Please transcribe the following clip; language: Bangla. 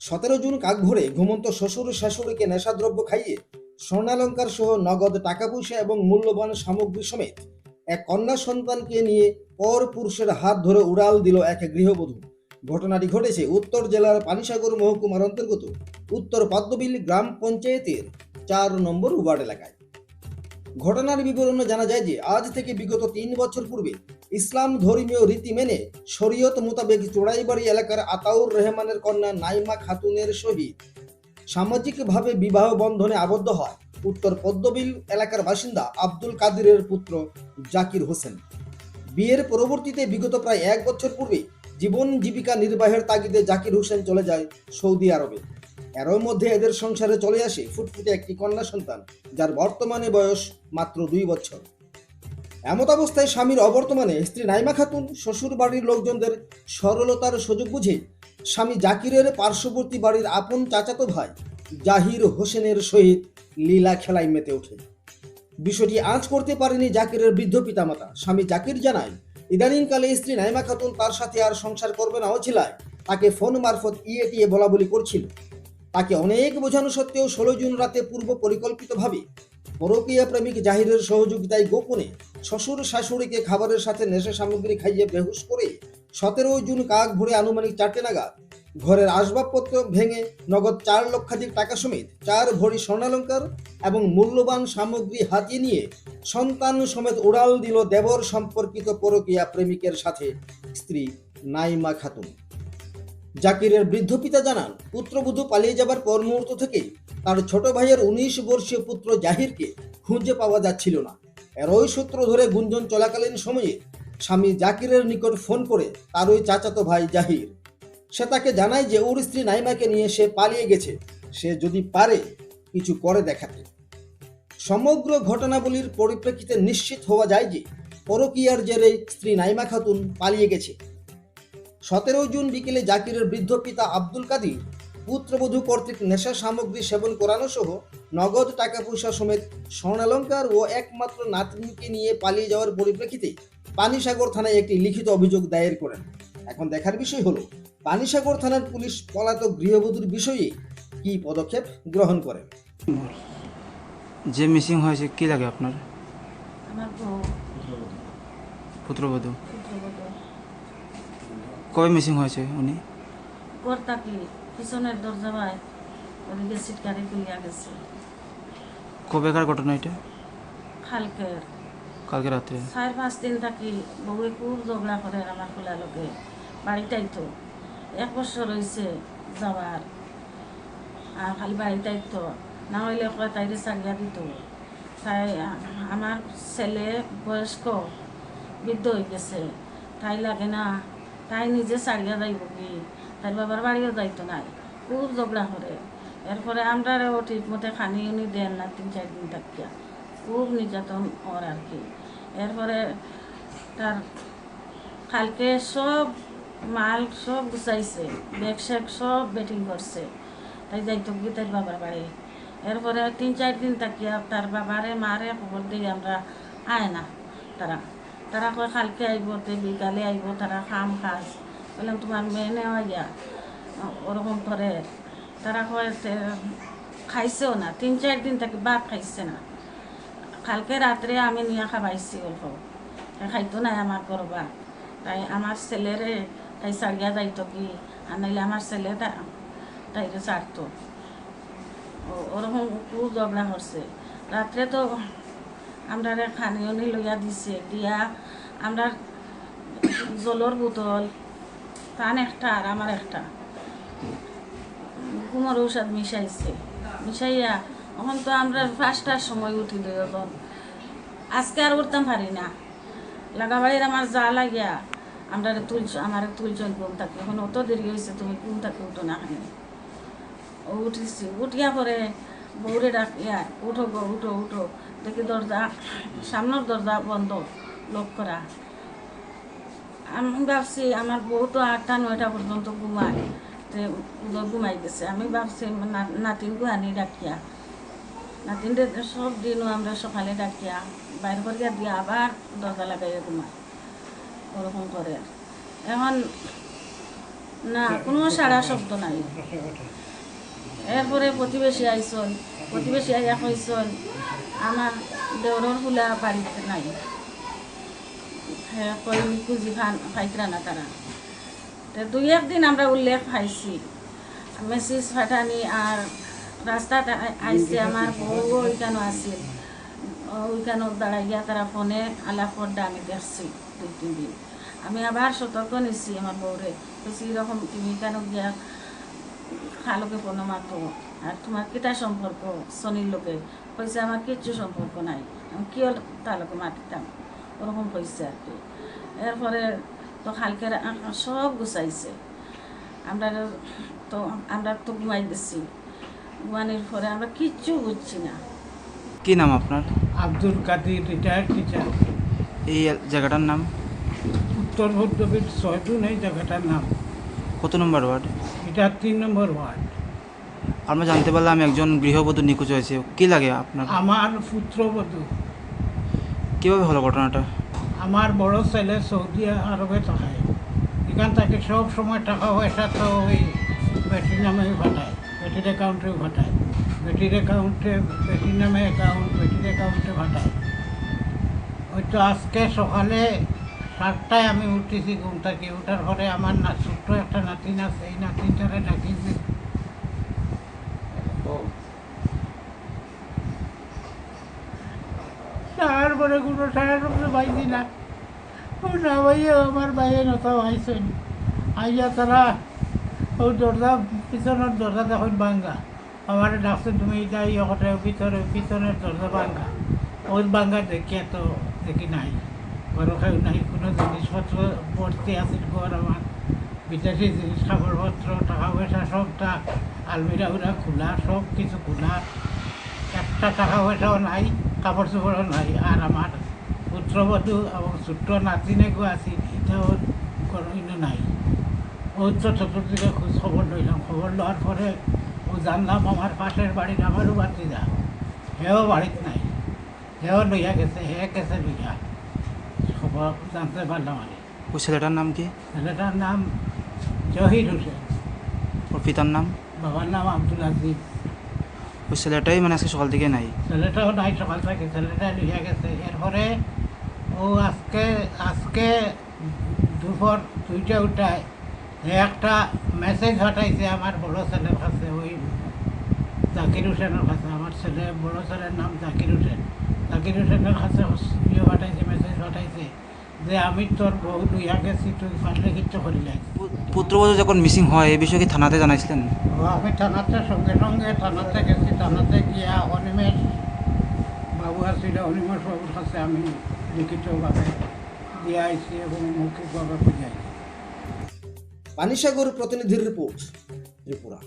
সতেরো জুন কাক ভরে ঘুমন্ত শ্বশুর শাশুড়িকে নেশাদ্রব্য খাইয়ে স্বর্ণালঙ্কার সহ নগদ টাকা পয়সা এবং মূল্যবান সামগ্রী সমেত এক কন্যা সন্তানকে নিয়ে পর পুরুষের হাত ধরে উড়াল দিল এক গৃহবধূ। ঘটনাটি ঘটেছে উত্তর জেলার পানিসাগর মহকুমার অন্তর্গত উত্তর পদ্মবিল গ্রাম পঞ্চায়েতের চার নম্বর ওয়ার্ড এলাকায়। ঘটনার বিবরণে জানা যায় যে আজ থেকে বিগত তিন বছর পূর্বে ইসলাম ধর্মীয় রীতি মেনে শরীয়ত মোতাবেক চোড়াইবাড়ি এলাকার আতাউর রহমানের কন্যা নাইমা খাতুনের সহিত সামাজিকভাবে বিবাহ বন্ধনে আবদ্ধ হয় উত্তর পদ্মবিল এলাকার বাসিন্দা আব্দুল কাদিরের পুত্র জাকির হোসেন। বিয়ের পরবর্তীতে বিগত প্রায় এক বছর পূর্বে জীবন জীবিকা নির্বাহের তাগিদে জাকির হোসেন চলে যায় সৌদি আরবে। এরই মধ্যে এদের সংসারে চলে আসে ফুটফুটে একটি কন্যা সন্তান, যার বর্তমানে বয়স মাত্র দুই বছর। এমত অবস্থায় স্বামীর অবর্তমানে স্ত্রী নাইমা খাতুন শ্বশুর বাড়ির লোকজনদের সরলতার সুযোগ বুঝে স্বামী জাকিরের পার্শ্ববর্তী বাড়ির আপন চাচাতো ভাই জাহির হোসেনের সহিত লীলা খেলায় মেতে ওঠে। বিষয়টি আঁচ করতে পারেনি জাকিরের বৃদ্ধ পিতামাতা। স্বামী জাকির জানায়, ইদানিংকালে স্ত্রী নাইমা খাতুন তার সাথে আর সংসার করবে না অছিলায় তাকে ফোন মারফত ইয়ে টিয়ে বলা বলি করছিল। তাকে অনেক বোঝানো সত্ত্বেও ষোলো জুন রাতে পূর্ব পরিকল্পিতভাবে পরকীয়া প্রেমিক জাহিরের সহযোগিতায় গোপনে শ্বশুর শাশুড়িকে খাবারের সাথে নেশা সামগ্রী খাইয়ে বেহুশ করে সতেরো জুন কাক ভরে আনুমানিক চারটে নাগাদ ঘরের আসবাবপত্র ভেঙে নগদ চার লক্ষাধিক টাকা সমেত চার ভরি স্বর্ণালঙ্কার এবং মূল্যবান সামগ্রী হাতিয়ে নিয়ে সন্তান সমেত উড়াল দিল দেবর সম্পর্কিত পরকীয়া প্রেমিকের সাথে স্ত্রী নাইমা খাতুন। জাকিরের বৃদ্ধ পিতা জানান, পুত্রবধূ পালিয়ে যাবার পর মুহূর্ত থেকেই তার ছোট ভাইয়ের উনিশ বর্ষীয় পুত্র জাহিরকে খুঁজে পাওয়া যাচ্ছিল না। এরই সূত্র ধরে গুঞ্জন চলাকালীন সময়ে স্বামী জাকিরের নিকট ফোন করে তার ওই চাচাতো ভাই জাহির। সে তাকে জানায় যে ওর স্ত্রী নাইমাকে নিয়ে সে পালিয়ে গেছে, সে যদি পারে কিছু করে দেখাতে। সমগ্র ঘটনাবলীর পরিপ্রেক্ষিতে নিশ্চিত হওয়া যায় যে পরকীয়ার জেরে স্ত্রী নাইমা খাতুন পালিয়ে গেছে। সতেরো জুন বিকেলে জাকিরের বৃদ্ধ পিতা আব্দুল কাদির পুত্রবধূ কর্তৃক নেশা সামগ্রী সেবন করানো সহ নগদ টাকা পয়সা সমেত স্বর্ণালঙ্কার ও একমাত্র নাতনিকে নিয়ে পালিয়ে যাওয়ার পরিপ্রেক্ষিতে পানিসাগর থানায় একটি লিখিত অভিযোগ দায়ের করেন। এখন দেখার বিষয় হলো পানিসাগর থানার পুলিশ পলাতক গৃহবধূর বিষয়ে কি পদক্ষেপ গ্রহণ করে? যে মিসিং হয়েছে কি লাগে আপনার? আমার পুত্রবধূ। পুত্রবধূ। কবে মিসিং হয়েছে উনি? ঘর থাকি পিছনের দরজা ভাই ওদিকে সিটকারি খুলিয়া গেছে। কবেকার ঘটনা এটা? খালকের কালকে রাত্রে চার পাঁচ দিন থাকি বউয়ে খুব ঝগড়া করে আমার খোলা লোকে বাড়িটাই তো এক বছর হয়েছে যাবার আর খালি বাড়িটাই তো না হইলে কয় তাইরে চাগিয়া দিত। তাই আমার ছেলে বয়স্ক বৃদ্ধ হয়ে গেছে। তাই লাগে না তাই নিজে চাগিয়া যাইব কি? তাই বাবার বাড়িও যাইতো নাই। খুব ঝগড়া করে এরপরে আমরা ঠিক মতে খানি উনি দেন না তিন চার দিন থাকিয়া। খুব নির্যাতন ওর আর কি। এরপরে তার কালকে সব মাল সব গুছাইছে ব্যাগ শ্যাগ সব বেটিং করছে তাই যাইতো কি তার বাবার বাড়ি? এরপরে তিন চার দিন থাকিয়া তার বাবারে মারে খবর দিয়ে আমরা আয় না তারা তারা কয়, কালকে আইব তে বিকালে আইব, তারা খাম খাস বললাম, তোমার মেয়ে নেওয়া গিয়া ওরকম করে তারা কয় খাইছেও না, তিন, চার দিন থাকি ভাত খাইছে না। কালকে রাত্রে আমি নিয়ে খাবাইছি অল্প। খাইতো নাই আমার করবা তাই আমার ছেলেরে তাই সারিয়া যাইতো কি? আর নাইলে আমার ছেলে তাইরে ছাড়তো। ওরকম খুব ঝগড়া করছে। রাত্রে তো আমরা খানি উনি লইয়া দিছে, দিয়া আমরা জলের বোতল তান একটা আর আমার একটা। ঘুমোর ঔষধ মিশাইছে। মিশাইয়া এখন তো আমরা পাঁচটার সময় উঠি লই এখন আজকে আর উঠতাম পারি না। লাগাবাড়ির আমার যা লাগিয়া আমরা তুলছ আমার তুলছন ঘুম থাকি। এখন অত দেরি হয়েছে তুমি ঘুম থাকি উঠো না খানি। উঠিছি। উঠিয়া পরে বউরে ডাকিয়া উঠো গো, উঠো উঠো। দেখি দরজা, সামনের দরজা বন্ধ লক করা। আমি ভাবছি আমার বউ তো আটটা, নয়টা পর্যন্ত ঘুমায়। তে ঘুমাই গেছে। আমি ভাবছি নাতিন আনি ডাকিয়া। নাতিনটা সব দিনও আমরা সকালে ডাকিয়া, বাইর করিয়া দিয়া আবার দরজা লাগাইয়া ঘুমাই ওরকম করে। এখন না, কোনো সারা শব্দ নাই। এরপরে প্রতিবেশী আইসন, প্রতিবেশী আইয়া কইসন, আমার দেওরের ফুলা বাড়িতে নাই। হ্যাঁ কই খুঁজি ফাইতরা না তারা। তো দুই একদিন আমরা উল্লেখ পাইছি। মেসেজ ফাটানি আর রাস্তাতে আই- আইসে আমার বউ ওইখানে ওইখানে দাঁড়াইয়া তারা ফোনে আলাপ করতে আমি দেখছি দুই তিন দিন। আমি আবার সতর্ক নিছি আমার বউরে। বলছি এরকম তুমি কেন গিয়া খালোকে মাতো আর তোমার কিটা সম্পর্ক? সনির লোকে কইছে আমার কিচ্ছু সম্পর্ক নাই। আমি কিয় তার লোকে মাতিতাম। ওরকম কইছে আর কি। এরপরে তো খালকে সব গুছাইছে। আমরা তো আমরা তো ঘুমাই দিছি ঘুমানির পরে আমরা কিচ্ছু বুঝছি না। কি নাম আপনার? Abdul Kadir retired teacher. এই জায়গাটার নাম? উত্তর ভদ্রবীর ছয়টুন এই জায়গাটার নাম। কত নম্বর ওয়ার্ড? এটা তিন নম্বর ওয়ার্ড। আমরা জানতে পারলাম একজন গৃহবধূ নিখোঁজ হয়েছে। কি লাগে আপনার? আমার পুত্রবধূ। কীভাবে হলো ঘটনাটা? আমার বড় ছেলে সৌদি আরবে থাকে। এখান থেকে সব সময় টাকা পয়সা তো ওই বেটির নামে পাঠায় বেটির অ্যাকাউন্টে পাঠায় বেটির অ্যাকাউন্টে বেটির নামে অ্যাকাউন্ট বেটির অ্যাকাউন্টে পাঠায় ওই তো আজকে সকালে সাতটায় আমি উঠেছি ঘুম থেকে উঠার পরে আমার না ছোট্ট একটা নাতিন আছে এই নাতিনটারে ডাকিছি। তারপরে কোনো সারা শব্দ পাইছি না। ও না ভাইয়া আমার বাইরে নতা আইসেন আইয়া তারা ও দরজা পিছনের দরজা দেখুন ভাঙ্গা। আমার ডাকছে তুমি যাই ওখানে ভিতরে পিছনের দরজা ভাঙ্গা। ওই ভাঙ্গা দেখিয়া তো দেখি নাই। ঘর নাই কোনো জিনিসপত্র ভর্তি আছে ঘর আমার বিদেশি জিনিস কাপড়পত্র টাকা পয়সা সবটা আলমিরা উরা খোলা সব কিছু খোলা একটা টাকা পয়সাও নাই কাপড় চোপড়ও নাই আর আমার পুত্রবধূ এবং ছোট্ট নাতিনেকও আছি এটাও কোনো নাই ও তো চতুর্দিকে খোঁজ খবর লইলাম খবর লওয়ার পরে ও জানলাম আমার পাশের বাড়ির আমারও বাতিজা হেও বাড়িতে নাই হেও লইয়া গেছে হে গেছে লইয়া খবর জানতে পারলাম আর ওই ছেলেটার নাম কি? ছেলেটার নাম জহির হোসেন। ওর পিতার নাম? বাবার নাম আব্দুল আজিজ। ওই ছেলেটাই মানে আজকে সকাল থেকে নাই? ছেলেটাও নাই সকাল থেকে ছেলেটা লইয়া গেছে। এরপরে ও আজকে আজকে দুপুর দুইটা উঠায় একটা মেসেজ পাঠাইছে আমার বড় ছেলের কাছে ওই জাকির হোসেনের কাছে। আমার ছেলে বড় ছেলের নাম জাকির হোসেন। জাকির হোসেনের কাছে ইয়ে পাঠাইছে মেসেজ পাঠাইছে যে আমি তোর বউ লইয়া গেছি তুই পারলে কিচ্ছু করি পুত্রবধূ যখন মিসিং হয়, এই বিষয়ে কি থানাতে জানাইছিলেন? আমি থানাতে সঙ্গে সঙ্গে থানাতে গেছি থানাতে গিয়া অনিমেষ বাবু আসছিল অনিমেষ বাবুর কাছে আমি লিখিতভাবে দিয়ে আইছি এবং মৌখিকভাবে বুঝাইছি পানিসাগর প্রতিনিধির রিপোর্ট, ত্রিপুরা